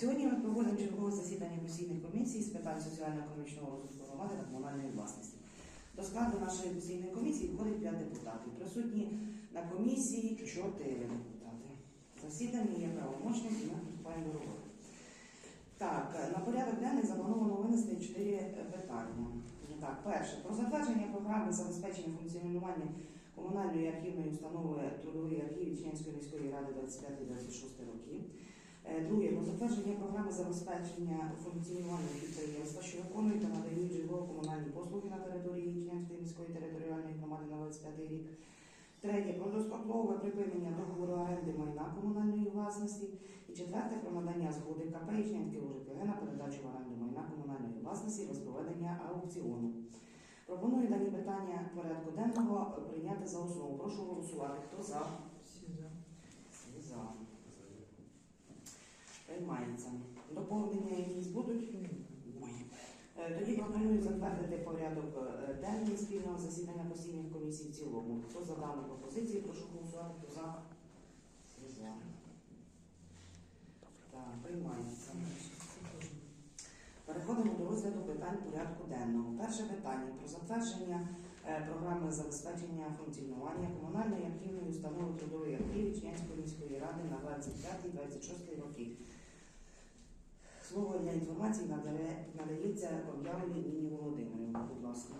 сьогодні ми проводимо чергове засідання постійних комісій з питань соціально-економічного розвитку громади та комунальної власності. До складу нашої постійної комісії входить 5 депутатів. Присутні на комісії 4 депутати. Засідання є правомочним і ми приступаємо роботи. Так, на порядок денний заплановано винести 4 питання. Так, перше, про затвердження програми забезпечення функціонування комунальної архівної установи трудовий архів Вічнянської міської ради 25-26 років. Е, Друге, про затвердження програми забезпечення функціонування підприємства, що виконують та надають житлово-комунальні послуги на території Вічнянської міської територіальної громади на 25 рік. Третє, про дострокове припинення договору оренди майна комунальної власності. І четверте, про надання згоди КП Вічнянське УЖКГ на передачу в оренду майна комунальної власності без проведення аукціону. Пропоную дані питання порядку денного прийняти за основу. Прошу голосувати. Хто за? Всі за? Всі за. Приймається. Доповнення якісь будуть? Е, Тоді пропоную затвердити порядок е, денний спільного засідання постійних комісій в цілому. Хто за дану пропозицію, прошу голосувати. Хто за? Так, приймається. Переходимо до розгляду питань порядку денного. Перше питання про затвердження е, програми забезпечення функціонування комунальної архівної установи трудової архів Вічнянської міської ради на 25-26 роки. Слово для інформації надає- надається об'явленій Ніні Володимирівні. Будь ласка.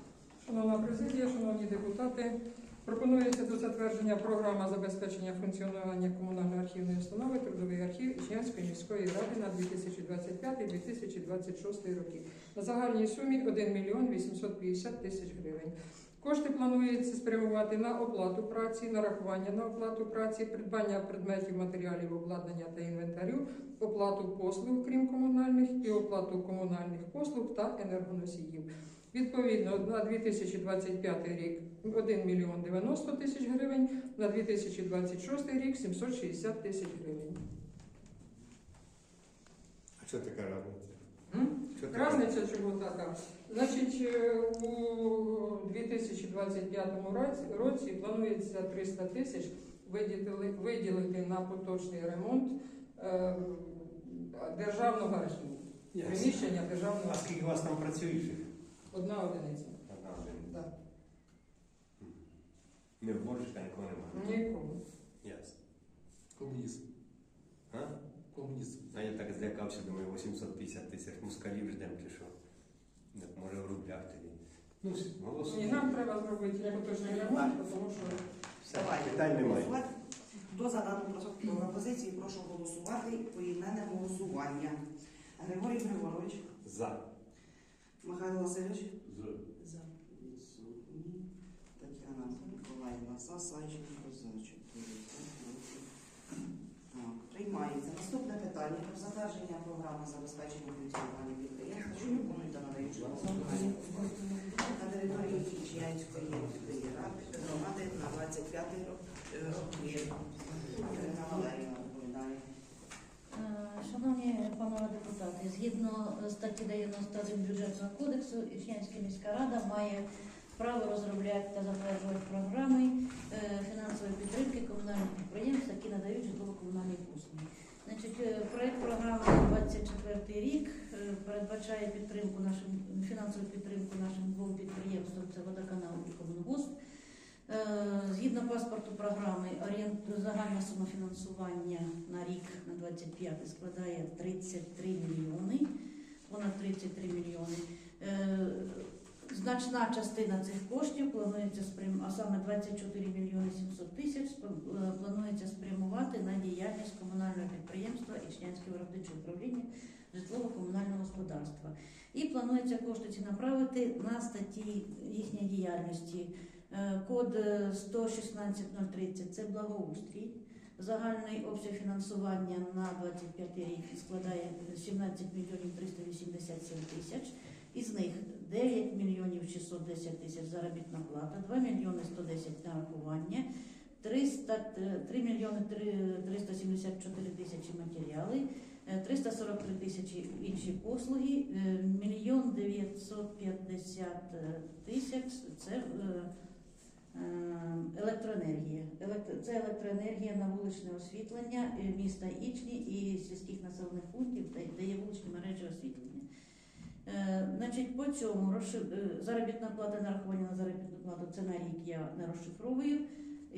Шановна президія, шановні депутати, пропонується до затвердження програма забезпечення функціонування комунальної архівної установи Трудовий архів Ічнянської міської ради на 2025-2026 роки на загальній сумі 1 мільйон 850 тисяч гривень. Кошти планується спрямувати на оплату праці, нарахування на оплату праці, придбання предметів, матеріалів, обладнання та інвентарю, оплату послуг, крім комунальних, і оплату комунальних послуг та енергоносіїв. Відповідно, на 2025 рік 1 мільйон 90 тисяч гривень, на 2026 рік 760 тисяч гривень. А що така разниця? Разниця чого така? Значить, е, у 2025 році, планується 300 тисяч виділити, на поточний ремонт е, державного архіву. Приміщення державного А скільки у вас там працюючих? Одна одиниця. Одна одиниця. Да. Не в нікого немає. Нікому. Ясно. Комуніст. А? Комуніст. А я так злякався, думаю, 850 тисяч мускалів ждемо чи що. Так, може в рублях тоді. Ну, І голосуємо. нам треба зробити поточний ремонт, тому що Все, Давайте питань немає. голосувати. Хто за дану пропозицію, прошу голосувати поіменне голосування. Григорій Григорович, За. Михайло Васильович, За. За. Відсутні. Тетяна Миколаївна за, Савченко за. Чотири приймається. Наступне питання про затвердження програми забезпечення функціонування підприємства, що виконують та надають житлово-комунальні на території Кічянської громади на 25 рок- е. Ірина Валеріївна доповідає. Е, Шановні панове депутати, згідно статті 91 бюджетного кодексу, Ічнянська міська рада має право розробляти та затверджувати програми е, фінансової підтримки комунальних підприємств, які надають житлово-комунальні послуги. Значить, е, проект програми на 24 рік е, передбачає підтримку нашим фінансову підтримку нашим двом підприємствам це водоканал і комунгосп. Е, Згідно паспорту програми, загальна сума фінансування на рік на 25 складає 33 мільйони, понад 33 мільйони. Значна частина цих коштів планується спрям... а саме 24 мільйони 700 тисяч планується спрямувати на діяльність комунального підприємства Ічнянське виробниче управління житлово-комунального господарства. І планується кошти ці направити на статті їхньої діяльності. Е, Код е, 116030 це благоустрій. Загальний обсяг фінансування на 25 рік складає 17 мільйонів 387 тисяч. Із них 9 мільйонів 610 тисяч заробітна плата, 2 мільйони 110 нарахування, 300, е, 3 мільйони 374 тисячі матеріали, е, 343 тисячі інші послуги, е, мільйон 950 тисяч це е, Е, Електроенергія. Це електроенергія на вуличне освітлення е, міста Ічні і сільських населених пунктів де є вуличні мережі освітлення. Е, Значить, по цьому е, заробітна плата нарахування на заробітну плату це на рік я не розшифровую.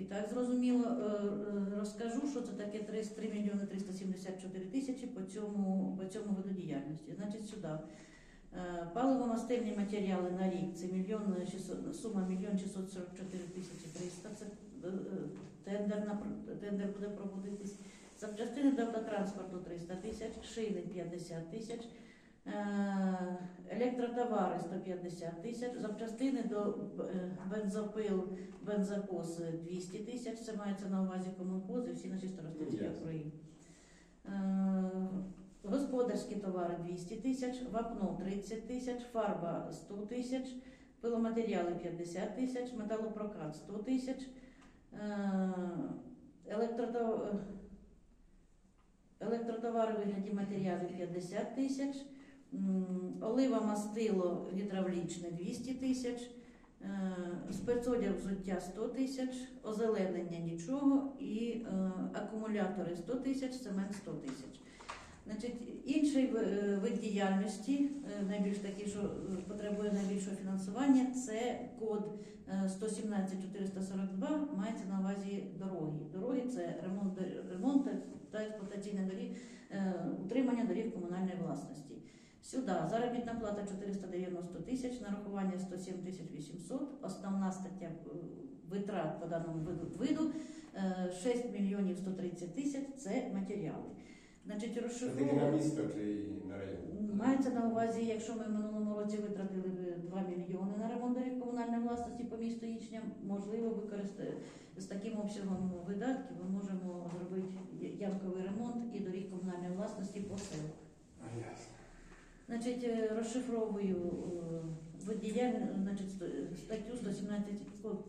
І так зрозуміло е, е, розкажу, що це таке 3, 3 мільйони 374 тисячі по цьому, по цьому виду діяльності. Значить, сюди. Е, Паливо-мастильні матеріали на рік це мільйон 600, сума мільйон 644 тисячі 300. Це тендер, на, тендер буде проводитись. Запчастини до автотранспорту 300 тисяч, шини 50 тисяч, електротовари 150 тисяч, запчастини до е, бензопил, бензокос 200 тисяч, це мається на увазі комунхози, всі наші старостинські округи. Е, Господарські товари 200 тисяч, вапно 30 тисяч, фарба 100 тисяч, пиломатеріали 50 тисяч, металопрокат 100 тисяч, е, електротовари вигляді матеріалів 50 тисяч, олива мастило гідравлічне 200 тисяч, е, спецодяг взуття 100 тисяч, озеленення нічого і е, акумулятори 100 тисяч, цемент 100 тисяч. Значить, інший е, вид діяльності, найбільш такий, що потребує найбільшого фінансування, це код е, 117-442, мається на увазі дороги. Дороги це ремонт, ремонт та експлуатаційне доріг, утримання доріг комунальної власності. Сюди заробітна плата 490 тисяч, нарахування 107 тисяч 800, основна стаття е, витрат по даному виду, виду е, 6 мільйонів 130 тисяч це матеріали. Значить, Це на місто чи на район? Мається на увазі, якщо ми в минулому році витратили 2 мільйони на ремонт доріг комунальної власності по місту Ічня, можливо, використати з таким обсягом видатків ми можемо зробити ямковий ремонт і доріг комунальної власності по селах. Значить, е, розшифровую е, вид діяль- значить, статтю 117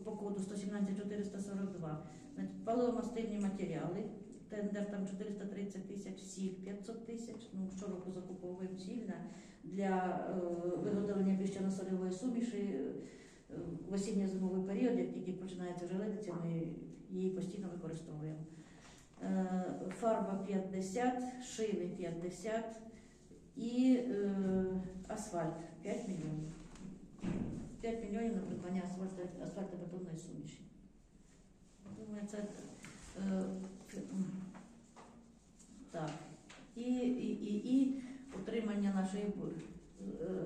по- коду 117.442. Значить, паливомастильні матеріали. Тендер там 430 тисяч, сіль 500 тисяч. Ну, щороку закуповуємо сіль для е, виготовлення піщано-солевої суміші. В осінньо-зимовий період, як тільки починається желедиця, ми її постійно використовуємо. Фарба 50, шини 50, і е, асфальт 5 мільйонів. 5 мільйонів на придбання асфальтобетонної суміші. Думаю, це е, так. І, і, і, і утримання нашої е,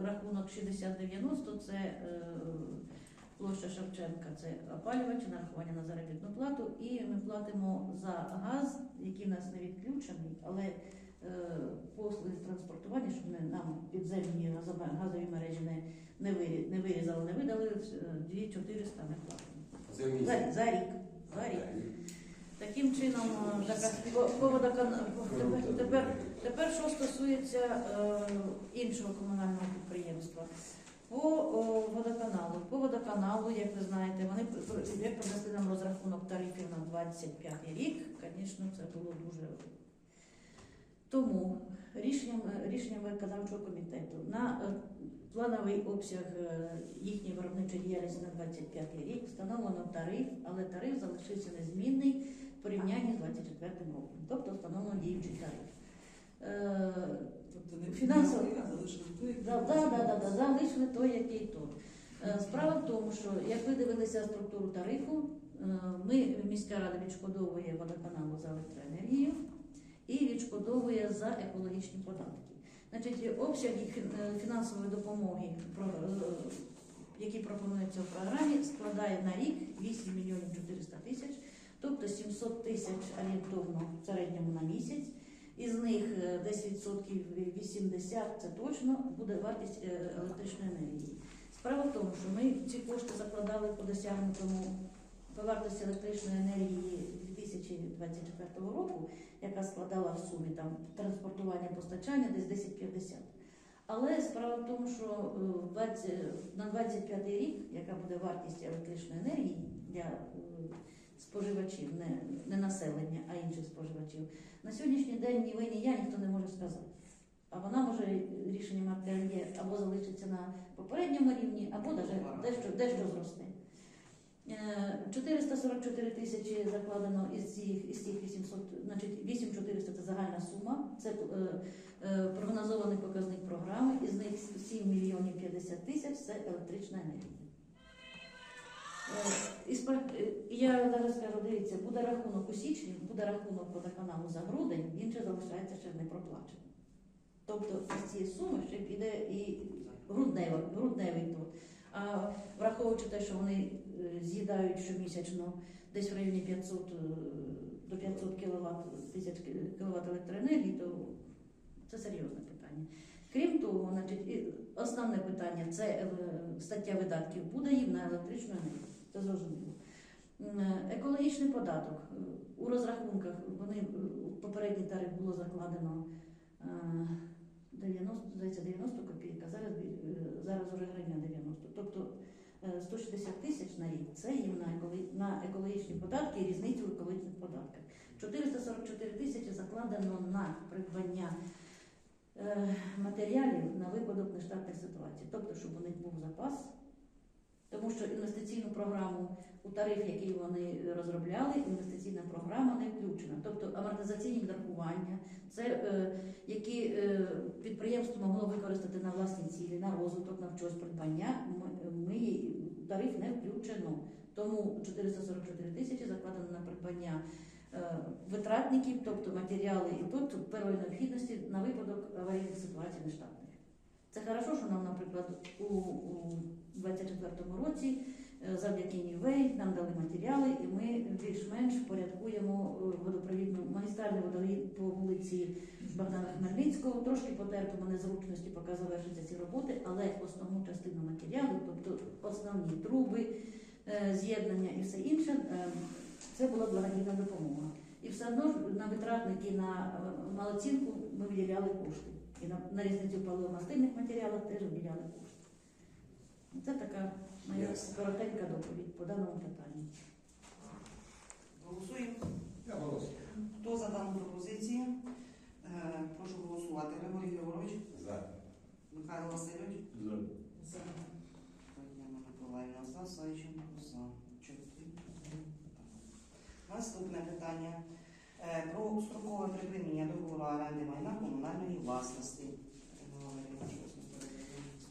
рахунок 6090 це е, площа Шевченка, це опалювач, нарахування на заробітну плату. І ми платимо за газ, який в нас не відключений, але е, послуги транспортування, щоб не, нам підземні газові мережі не, не, вирі, не вирізали, не видали, е, 2400 ми платимо. За, за рік. За рік. Таким чином, е, тепер, тепер, що стосується е, іншого комунального підприємства. По водоканалу. По водоканалу, як ви знаєте, вони як принесли нам розрахунок тарифів на 25 рік, звісно, це було дуже. Тому рішенням, рішенням виконавчого комітету на е, плановий обсяг е, їхньої виробничої діяльності на 25 рік встановлено тариф, але тариф залишився незмінний в порівнянні з 24 роком, тобто встановлено діючий тариф. Е, Тобто не Фінансово. залишили той, який Да, да, да, да, да, залишили той, який тут. Справа в тому, що як ви дивилися структуру тарифу, ми міська рада відшкодовує водоканалу за електроенергію і відшкодовує за екологічні податки. Значить, обсяг е, фінансової допомоги, е, які пропонуються в програмі, складає на рік 8 мільйонів 400 тисяч, тобто 700 тисяч орієнтовно в середньому на місяць. Із них е, десь відсотків 80 це точно буде вартість електричної енергії. Справа в тому, що ми ці кошти закладали по досягнутому по вартості електричної енергії 2024 року, яка складала в сумі там транспортування постачання десь 10-50. Але справа в тому, що е, 20, на 25 рік, яка буде вартість електричної енергії для е, споживачів, не, не населення, а інших споживачів, на сьогоднішній день ні ви, ні я ніхто не може сказати. А вона може рішенням АТЛЄ або залишиться на попередньому рівні, або дещо, дещо зросте. Е, 444 тисячі закладено із цих, із цих 800, значить 8400 це загальна сума. Це е, е, прогноз із них 7 мільйонів 50 тисяч це електрична енергія. Е, е, Я зараз скажу, дивіться, буде рахунок у січні, буде рахунок водоканалу за грудень, він ще залишається ще не проплачений. Тобто із цієї суми ще піде і грудневий, грудневий тут. А враховуючи те, що вони е, з'їдають щомісячно десь в районі 500 е, до 500 кВт, тисяч кВт електроенергії, то це серйозне питання. Крім того, значить, основне питання це е, стаття видатків буде їм на електричну енергію. Це зрозуміло. Е, Екологічний податок у розрахунках вони попередній тариф було закладено е, 90, здається, 90 копійок, а зараз, зараз уже гривня 90. Тобто 160 тисяч на рік це їм на, екологічні податки і різницю в екологічних податках. 444 тисячі закладено на придбання е, матеріалів на випадок нештатних ситуацій, тобто, щоб у них був запас. Тому що інвестиційну програму у тариф, який вони розробляли, інвестиційна програма не включена. Тобто амортизаційні відрахування, це е, які е, підприємство могло використати на власні цілі, на розвиток, на щось придбання. Ми, тариф не включено. Тому 444 тисячі закладено на придбання е, витратників, тобто матеріали і тут первої необхідності на випадок аварійних ситуацій нештатних. Це хорошо, що нам, наприклад, у, у 24-му році завдяки Нівей нам дали матеріали, і ми більш-менш впорядкуємо е, водопровідну магістральний водовід по вулиці Богдана Хмельницького. Трошки потерпимо незручності, поки завершаться ці роботи, але основну частину матеріалів, тобто основні труби, е, з'єднання і все інше, е, це була благодійна допомога. І все одно на витратники на е, малоцінку ми виділяли кошти. І на, на різницю паливомастильних матеріалах теж виділяли кошти. Це така моя коротенька доповідь по даному питанню. Голосуємо. Я. Хто за дану пропозицію? Е, Прошу голосувати. Григорій Григорович, За. Михайло Васильович. За. Тетяна Миколаївна за, Савченко за. Чотири. Наступне питання. Е, Про строкове припинення договору оренди майна комунальної власності. Ми передаємо.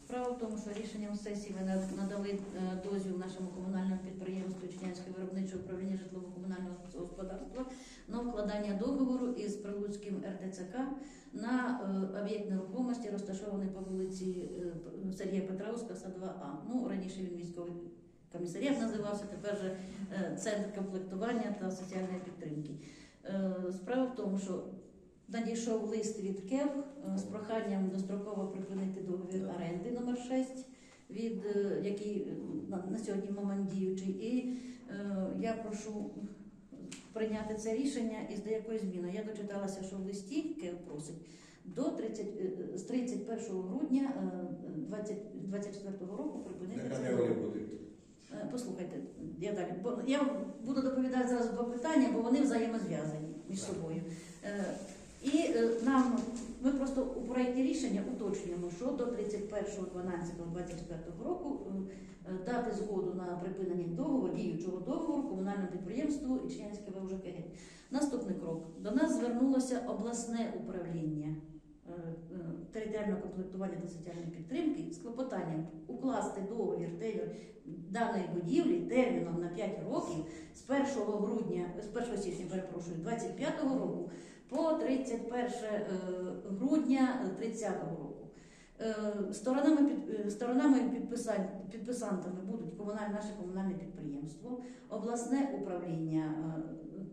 Справа в тому, що рішенням сесії ми над- надали е, дозвіл нашому комунальному підприємству Чинянське виробниче управління житлово-комунального господарства на укладання договору із Прилуцьким РТЦК на е, об'єкт нерухомості, розташований по вулиці е, Сергія Петраускаса, 2А. Ну, раніше він військовий комісаріат називався, тепер же центр комплектування та соціальної підтримки. Справа в тому, що надійшов лист від КЕВ е, з проханням достроково припинити договір оренди номер 6 від е, який е, на, сьогодні момент діючий. І е, я прошу прийняти це рішення із деякою зміною. Я дочиталася, що в листі КЕВ просить до 30, е, з 31 грудня е, 20, 24 року припинити це договір. Послухайте, я далі. Бо я буду доповідати зараз два питання, бо вони взаємозв'язані між собою. І е, нам ми просто у проєкті рішення уточнюємо, що до 31.12.24 року е, дати згоду на припинення договору, діючого договору комунальному підприємству Ічнянське ВУЖКГ. Наступний крок. До нас звернулося обласне управління е, територіального комплектування та соціальної підтримки з клопотанням укласти договір даної будівлі терміном на 5 років з 1 грудня, з 1 січня, перепрошую, 25 року по 31 е, грудня 30 року. Е, Сторонами, під, е, сторонами підписантами будуть комунальне, наше комунальне підприємство, обласне управління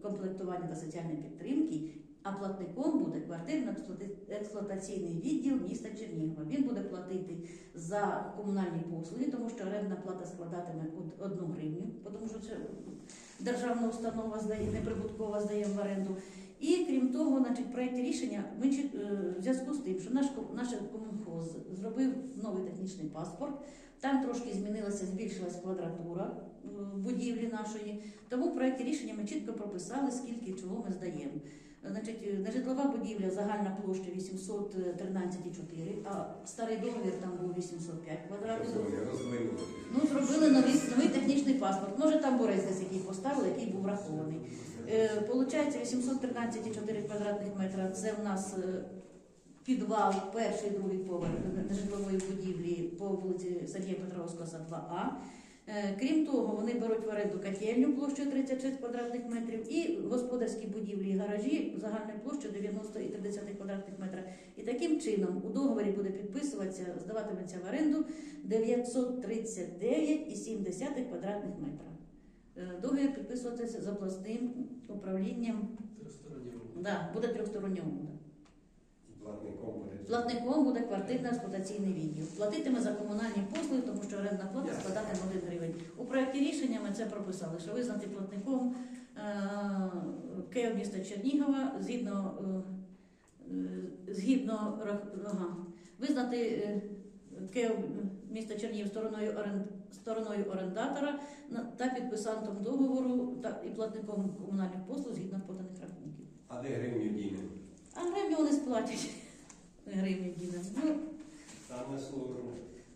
комплектування та соціальної підтримки, а платником буде квартирно-експлуатаційний відділ міста Чернігова. Він буде платити за комунальні послуги, тому що орендна плата складатиме од- одну гривню, тому що це державна установа здає, неприбуткова здає в оренду. І крім того, значить, в проєкті рішення ми е, в зв'язку з тим, що наш наш комунхоз зробив новий технічний паспорт, там трошки змінилася, збільшилась квадратура е, будівлі нашої. Тому в проєкті рішення ми чітко прописали, скільки чого ми здаємо. Значить, е, нежитлова будівля загальна площа 813,4, а старий договір там був 805 Що квадратів. Ну, зробили новий, новий технічний паспорт. Може там борець десь який поставили, який був врахований. Е, Получається 813,4 квадратних метра. Це в нас е, підвал, перший, другий поверх нежитлової будівлі по вулиці Сергія Петровського, 2А. Е, Крім того, вони беруть в оренду котельню площею 36 квадратних метрів і господарські будівлі і гаражі загальною площею 90 і 30 квадратних метрів. І таким чином у договорі буде підписуватися, здаватиметься в оренду 939,7 квадратних метра. Е, Договір підписуватися з обласним управлінням. Да, буде трьохстороннього буде. Платником буде. Платником буде квартирно-експлуатаційний відділ. Платитиме за комунальні послуги, тому що орендна плата складатиме 1 гривень. У проєкті рішення ми це прописали, що визнати платником е, Київ міста Чернігова згідно, е, згідно ага, визнати Київ міста Чернігів стороною, орен- стороною орендатора та підписантом договору та і платником комунальних послуг згідно поданих рахунків. А де гривню діне? А гривню вони сплатять. Гривню діна. Ну, Саме сложно.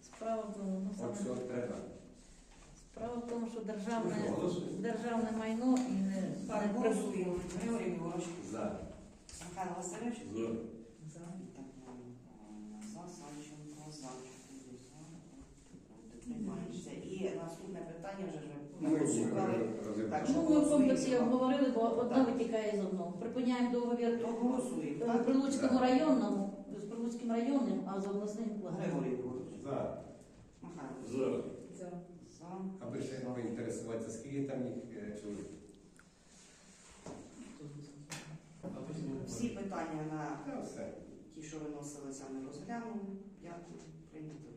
справа в тому, ну, саме, що треба. справа в тому, що державне, Ну, державне майно і не, не голосуємо. Григорій. Михайло Васильович. За. За. Так, Іванна, За, Приймається. І наступне питання вже ж Ну, ми ми Так, Ну, ми в комплексі обговорили, бо одне витікає з одного. Припиняємо договір То голосуємо. е, так? Прилуцькому районному, з Прилуцьким районним, а з обласним планом. Григорій. За. Михайло. За. За. Аби ще поінтересуватися, скільки там їх е, чоловік. Всі питання на Та все. ті, що виносилися, ми розглянув. Дякую. Прийнято.